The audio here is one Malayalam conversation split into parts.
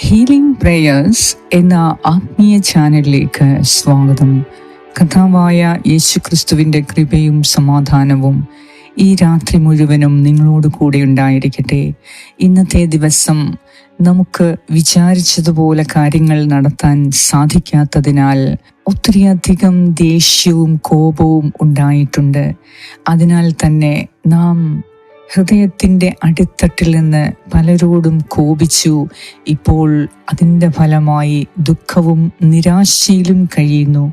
ഹീലിംഗ് പ്രേയേഴ്സ് എന്ന ആത്മീയ ചാനലിലേക്ക് സ്വാഗതം. കഥാവായ യേശുക്രിസ്തുവിന്റെ കൃപയും സമാധാനവും ഈ രാത്രി മുഴുവനും നിങ്ങളോട് കൂടെ ഉണ്ടായിരിക്കട്ടെ. ഇന്നത്തെ ദിവസം നമുക്ക് വിചാരിച്ചതുപോലെ കാര്യങ്ങൾ നടത്താൻ സാധിക്കാത്തതിനാൽ ഒത്തിരിയധികം ദേഷ്യവും കോപവും ഉണ്ടായിട്ടുണ്ട്. അതിനാൽ തന്നെ നാം ഹൃദയത്തിന്റെ അടിത്തട്ടിൽ നിന്ന് പലരോടും കോപിച്ചു. ഇപ്പോൾ അതിന്റെ ഫലമായി ദുഃഖവും നിരാശയിലും കഴിയുന്നു.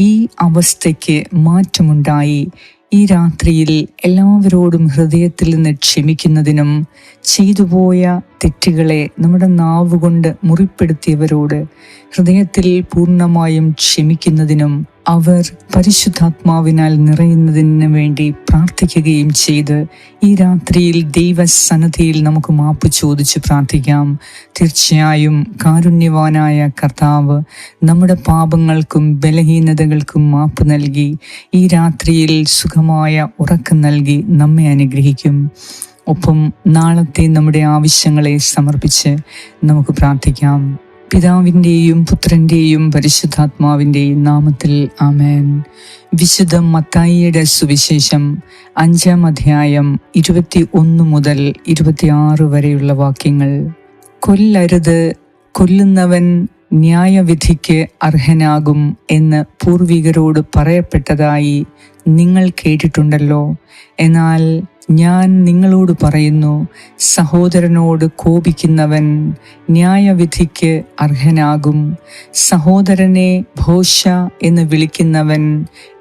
ഈ അവസ്ഥയ്ക്ക് മാറ്റമുണ്ടായി. ഈ രാത്രിയിൽ എല്ലാവരോടും ഹൃദയത്തിൽ നിന്ന് ക്ഷമിക്കുന്നതിനും ചെയ്തുപോയ തെറ്റുകളെ നമ്മുടെ നാവുകൊണ്ട് മുറിപ്പെടുത്തിയവരോട് ഹൃദയത്തിൽ പൂർണമായും ക്ഷമിക്കുന്നതിനും അവർ പരിശുദ്ധാത്മാവിനാൽ നിറയുന്നതിന് വേണ്ടി പ്രാർത്ഥിക്കുകയും ചെയ്ത് ഈ രാത്രിയിൽ ദൈവസന്നദ്ധിയിൽ നമുക്ക് മാപ്പ് ചോദിച്ച് പ്രാർത്ഥിക്കാം. തീർച്ചയായും കാരുണ്യവാനായ കർത്താവ് നമ്മുടെ പാപങ്ങൾക്കും ബലഹീനതകൾക്കും മാപ്പ് നൽകി ഈ രാത്രിയിൽ സുഖമായ ഉറക്കം നൽകി നമ്മെ അനുഗ്രഹിക്കും. ഒപ്പം നാളത്തെ നമ്മുടെ ആവശ്യങ്ങളെ സമർപ്പിച്ച് നമുക്ക് പ്രാർത്ഥിക്കാം. പിതാവിന്റെയും പുത്രന്റെയും പരിശുദ്ധാത്മാവിന്റെയും നാമത്തിൽ ആമേൻ. വിശുദ്ധ മത്തായിയുടെ സുവിശേഷം അഞ്ചാം അധ്യായം ഇരുപത്തി ഒന്ന് മുതൽ ഇരുപത്തിയാറ് വരെയുള്ള വാക്യങ്ങൾ. കൊല്ലരുത് കൊല്ലുന്നവൻ ന്യായവിധിക്ക് അർഹനാകും എന്ന് പൂർവികരോട് പറയപ്പെട്ടതായി നിങ്ങൾ കേട്ടിട്ടുണ്ടല്ലോ. എന്നാൽ ഞാൻ നിങ്ങളോട് പറയുന്നു സഹോദരനോട് കോപിക്കുന്നവൻ ന്യായവിധിക്ക് അർഹനാകും. സഹോദരനെ ഭോഷ എന്ന് വിളിക്കുന്നവൻ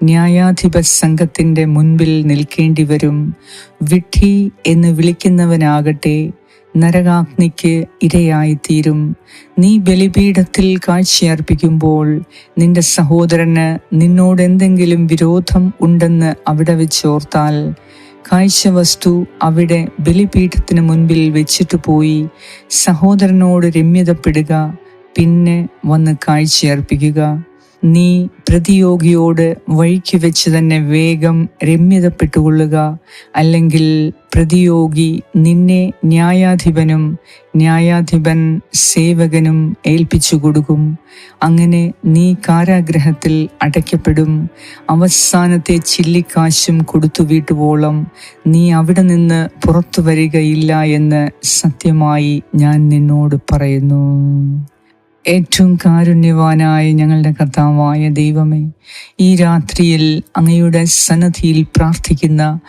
ന്യായാധിപ സംഘത്തിന്റെ മുൻപിൽ നിൽക്കേണ്ടി വരും വിഡ്ഢി എന്ന് വിളിക്കുന്നവനാകട്ടെ നരകാഗ്നിക്ക് ഇരയായിത്തീരും. നീ ബലിപീഠത്തിൽ കാഴ്ചയർപ്പിക്കുമ്പോൾ നിന്റെ സഹോദരന് നിന്നോടെന്തെങ്കിലും വിരോധം ഉണ്ടെന്ന് അവിടെ വെച്ചോർത്താൽ കാഴ്ചവസ്തു അവിടെ ബലിപീഠത്തിന് മുൻപിൽ വെച്ചിട്ട് പോയി. സഹോദരനോട് രമ്യതപ്പെടുക പിന്നെ വന്ന് കാഴ്ചയർപ്പിക്കുക. നീ പ്രതിയോഗിയോട് വഴിക്ക് വെച്ച് തന്നെ വേഗം രമ്യതപ്പെട്ടുകൊള്ളുക. അല്ലെങ്കിൽ പ്രതിയോഗി നിന്നെ ന്യായാധിപനും ന്യായാധിപൻ സേവകനും ഏൽപ്പിച്ചു കൊടുക്കും. അങ്ങനെ നീ കാരാഗ്രഹത്തിൽ അടയ്ക്കപ്പെടും. അവസാനത്തെ ചില്ലിക്കാശും കൊടുത്തു വീട്ടുവോളം നീ അവിടെ നിന്ന് പുറത്തു വരികയില്ല എന്ന് സത്യമായി ഞാൻ നിന്നോട് പറയുന്നു. ഏറ്റവും കാരുണ്യവാനായ ഞങ്ങളുടെ കർത്താവായ ദൈവമേ ഈ രാത്രിയിൽ അങ്ങയുടെ സന്നദ്ധിയിൽ പ്രാർത്ഥിക്കുന്ന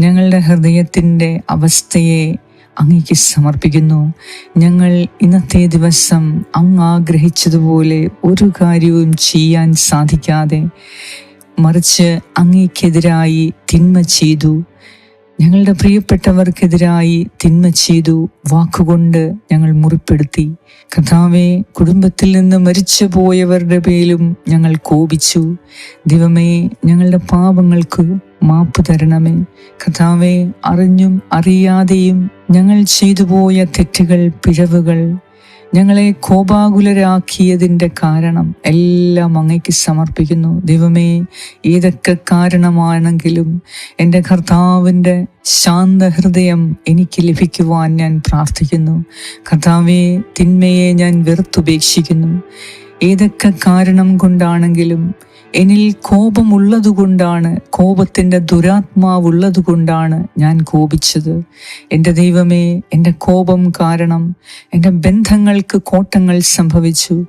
ഞങ്ങളുടെ ഹൃദയത്തിന്റെ അവസ്ഥയെ അങ്ങയ്ക്ക് സമർപ്പിക്കുന്നു. ഞങ്ങൾ ഇന്നത്തെ ദിവസം അങ്ങ് ആഗ്രഹിച്ചതുപോലെ ഒരു കാര്യവും ചെയ്യാൻ സാധിക്കാതെ മറിച്ച് അങ്ങയ്ക്കെതിരായി തിന്മ ചെയ്തു. ഞങ്ങളുടെ പ്രിയപ്പെട്ടവർക്കെതിരായി തിന്മ ചെയ്തു വാക്കുകൊണ്ട് ഞങ്ങൾ മുറിപ്പെടുത്തി. കഥാവെ കുടുംബത്തിൽ നിന്ന് മരിച്ചു പോയവരുടെ പേരിലും ഞങ്ങൾ കോപിച്ചു. ദൈവമേ ഞങ്ങളുടെ പാപങ്ങൾക്ക് മാപ്പ് തരണമേ. കഥാവെ അറിഞ്ഞും അറിയാതെയും ഞങ്ങൾ ചെയ്തു പോയ തെറ്റുകൾ പിഴവുകൾ ഞങ്ങളെ കോപാകുലരാക്കിയതിന്റെ കാരണം എല്ലാം അങ്ങയ്ക്ക് സമർപ്പിക്കുന്നു. ദൈവമേ ഏതൊക്കെ കാരണമാണെങ്കിലും എന്റെ കർത്താവിന്റെ ശാന്തഹൃദയം എനിക്ക് ലഭിക്കുവാൻ ഞാൻ പ്രാർത്ഥിക്കുന്നു. കർത്താവെ തിന്മയെ ഞാൻ വെറുത്തുപേക്ഷിക്കുന്നു. ഏതൊക്കെ കാരണം കൊണ്ടാണെങ്കിലും എന്നിൽ കോപമുള്ളതുകൊണ്ടാണ് കോപത്തിന്റെ ദുരാത്മാവുള്ളതുകൊണ്ടാണ് ഞാൻ കോപിച്ചത്. എന്റെ ദൈവമേ എന്റെ കോപം കാരണം എന്റെ ബന്ധങ്ങൾക്ക് കോട്ടങ്ങൾ സംഭവിച്ചു.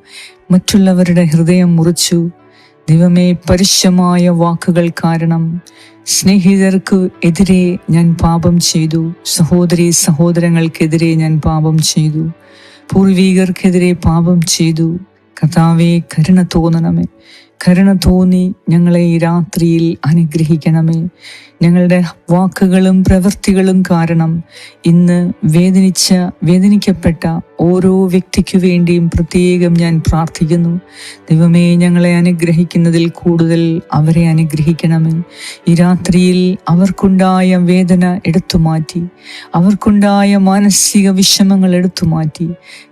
മറ്റുള്ളവരുടെ ഹൃദയം മുറിച്ചു. ദൈവമേ പരുഷമായ വാക്കുകൾ കാരണം സ്നേഹിതർക്ക് എതിരെ ഞാൻ പാപം ചെയ്തു. സഹോദരി സഹോദരങ്ങൾക്കെതിരെ ഞാൻ പാപം ചെയ്തു. പൂർവീകർക്കെതിരെ പാപം ചെയ്തു. കഥാവേ കരുണ തോന്നണമേ. കരുണ തോന്നി ഞങ്ങളെ ഈ രാത്രിയിൽ അനുഗ്രഹിക്കണമേ. ഞങ്ങളുടെ വാക്കുകളും പ്രവൃത്തികളും കാരണം ഇന്ന് വേദനിച്ച വേദനിക്കപ്പെട്ട ഓരോ വ്യക്തിക്കു വേണ്ടിയും പ്രത്യേകം ഞാൻ പ്രാർത്ഥിക്കുന്നു. ദൈവമേ ഞങ്ങളെ അനുഗ്രഹിക്കുന്നതിൽ കൂടുതൽ അവരെ അനുഗ്രഹിക്കണമേ ഈ രാത്രിയിൽ അവർക്കുണ്ടായ വേദന എടുത്തു മാറ്റി അവർക്കുണ്ടായ മാനസിക വിഷമങ്ങൾ എടുത്തു മാറ്റി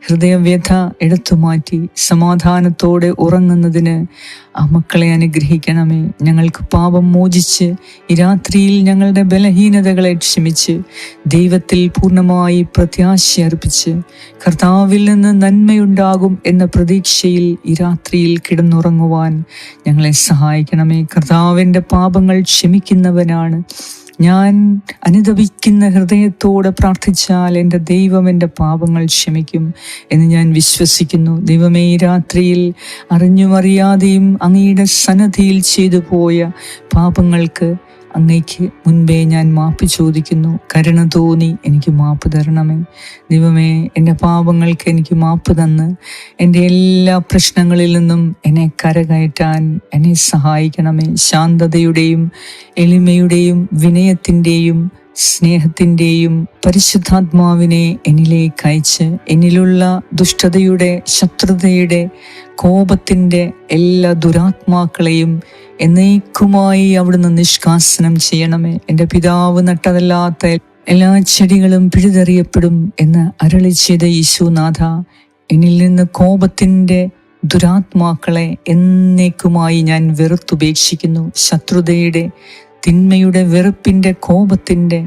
ഹൃദയവ്യഥ എടുത്തു മാറ്റി സമാധാനത്തോടെ ഉറങ്ങുന്നതിന് ആ മക്കളെ അനുഗ്രഹിക്കണമേ. ഞങ്ങൾക്ക് പാപം മോചിച്ച് ഈ രാത്രി രാത്രിയിൽ ഞങ്ങളുടെ ബലഹീനതകളെ ക്ഷമിച്ച് ദൈവത്തിൽ പൂർണമായി പ്രത്യാശ അർപ്പിച്ച് കർത്താവിൽ നിന്ന് നന്മയുണ്ടാകും എന്ന പ്രതീക്ഷയിൽ ഈ രാത്രിയിൽ കിടന്നുറങ്ങുവാൻ ഞങ്ങളെ സഹായിക്കണമേ. കർത്താവിന്റെ പാപങ്ങൾ ക്ഷമിക്കുന്നവനാണ്. ഞാൻ അനുദപിക്കുന്ന ഹൃദയത്തോടെ പ്രാർത്ഥിച്ചാൽ എന്റെ ദൈവം എന്റെ പാപങ്ങൾ ക്ഷമിക്കും എന്ന് ഞാൻ വിശ്വസിക്കുന്നു. ദൈവമേ രാത്രിയിൽ അറിഞ്ഞുമറിയാതെയും അങ്ങയുടെ സന്നദ്ധിയിൽ ചെയ്തു പോയ പാപങ്ങൾക്ക് അങ്ങയ്ക്ക് മുൻപേ ഞാൻ മാപ്പ് ചോദിക്കുന്നു. കരുണ തോന്നി എനിക്ക് മാപ്പ് തരണമേ. ദൈവമേ എന്റെ പാപങ്ങൾക്ക് എനിക്ക് മാപ്പ് തന്ന്. എന്റെ എല്ലാ പ്രശ്നങ്ങളിൽ നിന്നും എന്നെ കരകയറ്റാൻ എന്നെ സഹായിക്കണമേ. ശാന്തതയുടെയും എളിമയുടെയും വിനയത്തിന്റെയും സ്നേഹത്തിന്റെയും പരിശുദ്ധാത്മാവിനെ എന്നിലേക്ക് അയച്ച് എന്നിലുള്ള ദുഷ്ടതയുടെ ശത്രുതയുടെ കോപത്തിന്റെ എല്ലാ ദുരാത്മാക്കളെയും എന്നേക്കുമായി അവിടുന്ന് നിഷ്കാസനം ചെയ്യണമേ. എന്റെ പിതാവ് നട്ടതല്ലാത്ത എല്ലാ ചെടികളും പിഴുതെറിയപ്പെടും എന്ന് അരളി ചെയ്ത യേശുനാഥ എന്നിൽ നിന്ന് കോപത്തിന്റെ ദുരാത്മാക്കളെ എന്നേക്കുമായി ഞാൻ വെറുത്തുപേക്ഷിക്കുന്നു. ശത്രുതയുടെ തിന്മയുടെ വെറുപ്പിന്റെ കോപത്തിന്റെ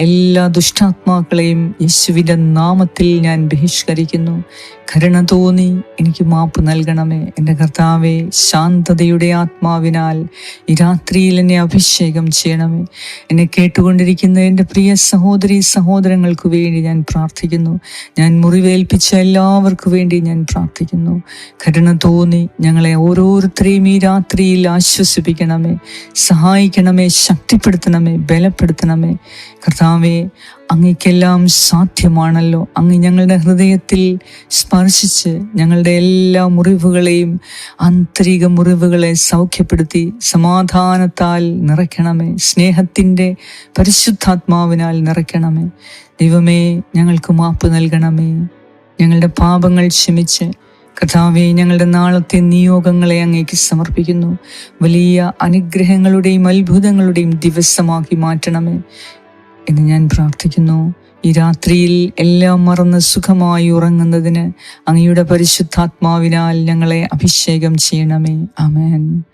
എല്ലാ ദുഷ്ടാത്മാക്കളെയും യേശുവിന്റെ നാമത്തിൽ ഞാൻ ബഹിഷ്കരിക്കുന്നു. കരുണ തോന്നി എനിക്ക് മാപ്പ് നൽകണമേ. എന്റെ കർത്താവെ ശാന്തതയുടെ ആത്മാവിനാൽ ഈ രാത്രിയിൽ എന്നെ അഭിഷേകം ചെയ്യണമേ. എന്നെ കേട്ടുകൊണ്ടിരിക്കുന്ന എന്റെ പ്രിയ സഹോദരി സഹോദരങ്ങൾക്ക് വേണ്ടി ഞാൻ പ്രാർത്ഥിക്കുന്നു. ഞാൻ മുറിവേൽപ്പിച്ച എല്ലാവർക്കും വേണ്ടി ഞാൻ പ്രാർത്ഥിക്കുന്നു. കരുണ തോന്നി ഞങ്ങളെ ഓരോരുത്തരെയും ഈ രാത്രിയിൽ ആശ്വസിപ്പിക്കണമേ. സഹായിക്കണമേ ശക്തിപ്പെടുത്തണമേ ബലപ്പെടുത്തണമേ. കർത്താവെ അങ്ങയ്ക്കെല്ലാം സാധ്യമാണല്ലോ. അങ്ങ് ഞങ്ങളുടെ ഹൃദയത്തിൽ സ്പർശിച്ച് ഞങ്ങളുടെ എല്ലാ മുറിവുകളെയും ആന്തരിക മുറിവുകളെ സൗഖ്യപ്പെടുത്തി സമാധാനത്താൽ നിറയ്ക്കണമേ. സ്നേഹത്തിന്റെ പരിശുദ്ധാത്മാവിനാൽ നിറയ്ക്കണമേ. ദൈവമേ ഞങ്ങൾക്ക് മാപ്പ് നൽകണമേ. ഞങ്ങളുടെ പാപങ്ങൾ ക്ഷമിച്ച്. കഥാവെ ഞങ്ങളുടെ നാളത്തെ നിയോഗങ്ങളെ അങ്ങേക്ക് സമർപ്പിക്കുന്നു. വലിയ അനുഗ്രഹങ്ങളുടെയും അത്ഭുതങ്ങളുടെയും ദിവസമാക്കി മാറ്റണമേ. എന്ന് ഞാൻ പ്രാർത്ഥിക്കുന്നു. ഈ രാത്രിയിൽ എല്ലാം മറന്ന് സുഖമായി ഉറങ്ങുന്നതിന് അങ്ങയുടെ പരിശുദ്ധാത്മാവിനാൽ ഞങ്ങളെ അഭിഷേകം ചെയ്യണമേ. അമേൻ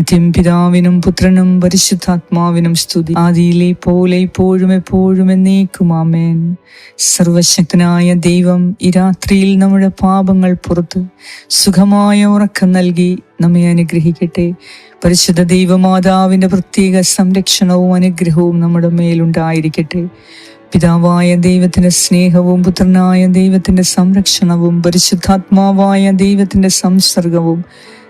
നിത്യം പിതാവിനും പുത്രനും പരിശുദ്ധാത്മാവിനും സ്തുതി. ആദിയിലെ പോലെ ഇപ്പോഴും എപ്പോഴും എന്നേക്കും ആമേൻ. സർവശക്തനായ ദൈവം ഈ രാത്രിയിൽ നമ്മുടെ പാപങ്ങൾ പുറത്ത് സുഖമായ ഉറക്കം നൽകി നമ്മെ അനുഗ്രഹിക്കട്ടെ. പരിശുദ്ധ ദൈവമാതാവിന്റെ പ്രത്യേക സംരക്ഷണവും അനുഗ്രഹവും നമ്മുടെ മേലുണ്ടായിരിക്കട്ടെ പിതാവായ ദൈവത്തിന്റെ സ്നേഹവും പുത്രനായ ദൈവത്തിന്റെ സംരക്ഷണവും പരിശുദ്ധാത്മാവായ ദൈവത്തിന്റെ സംസർഗവും